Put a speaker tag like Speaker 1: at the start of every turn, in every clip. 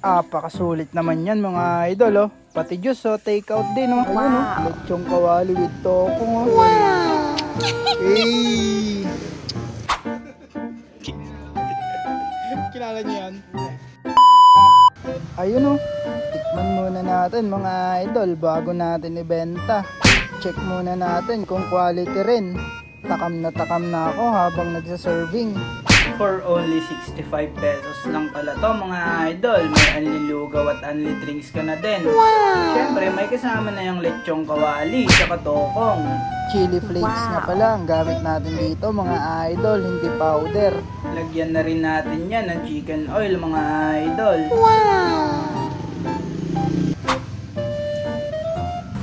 Speaker 1: Apakasulit naman yan mga idol oh. Pati juice oh, take out din oh. Ayun oh, lechong kawali with tokong oh. Wow! Hey! Kilala niyo yan? Ayun oh, tikman muna natin mga idol bago natin ibenta. Check muna natin kung quality rin. Takam na takam na ako habang nagsaserving. For only 65 pesos lang pala to mga idol. May unli lugaw at unli drinks ka na din. Wow! Siyempre may kasama na yung lechong kawali tsaka tokong. Chili flakes nga pala ang gamit natin dito mga idol, hindi powder. Lagyan na rin natin yan ng chicken oil mga idol.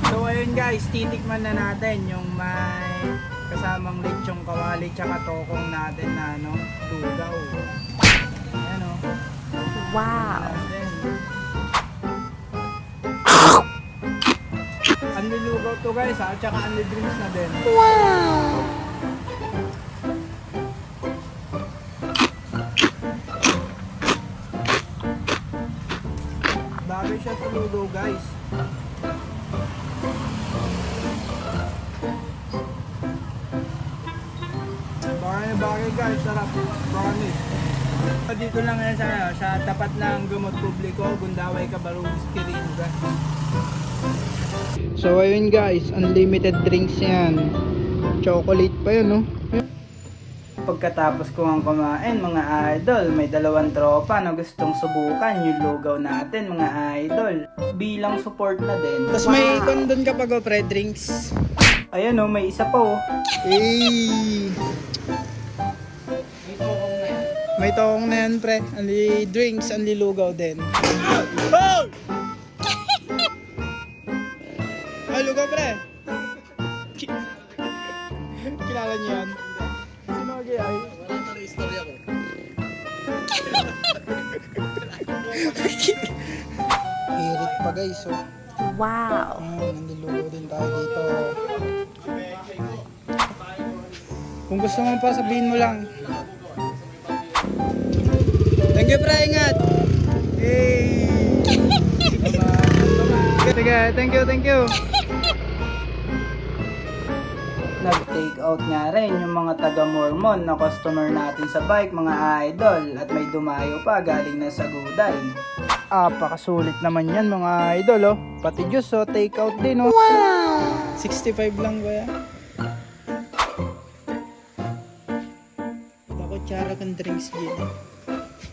Speaker 1: So ayun guys, titikman na natin yung may kasamang lechong kawali tsaka tokong natin na ano.
Speaker 2: Wow.
Speaker 1: Anli lugaw to guys ha, tsaka anli drinks na din. Bagay siya sa lugaw guys. Bagay na bagay guys, sarap. Promise. Dito lang yan sa, sa tapat ng gamot publiko, Gundaway, Cabarugis, Kiringa. So ayun guys, unlimited drinks yan. Chocolate pa yun, no? Pagkatapos ko ang kumain, mga idol, may dalawang tropa na gustong subukan yung lugaw natin, mga idol. Bilang support na din. Tapos may ikon doon kapag o pre drinks. Ayan o, may isa pa o. Hey! May tokong na yan, pre. Anli drinks, anli lugaw din. Oh! Ay, lugaw, pre. Ki- Kilala niyo yan? Sino ang ay?
Speaker 3: Wala na rin istorya ko.
Speaker 1: Hirit pa guys, oh.
Speaker 2: Wow.
Speaker 1: Ayan, nandilugaw din tayo dito. Kung gusto mo pa, sabihin mo lang. Thank you, pre. Ingat. Hey. Sige, thank you, thank you. Nag-take out nga rin yung mga taga-Mormon na customer natin sa bike, mga idol. At may dumayo pa galing na sa Guday. Apakasulit naman yan mga idol, oh. Pati juice, oh. Take out din, oh. Wow! 65 lang ba yan? Ako, tsara kang drinks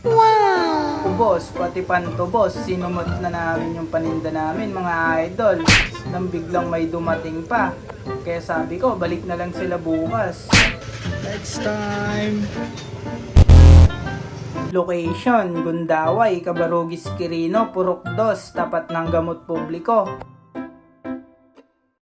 Speaker 1: din. Ubos, pati pantubos, sinumot na namin yung paninda namin mga idol. Nang biglang may dumating pa. Kaya sabi ko, balik na lang sila bukas. Next time. Location, Gundaway, Cabarugis, Quirino, Purok 2, tapat ng gamot publiko.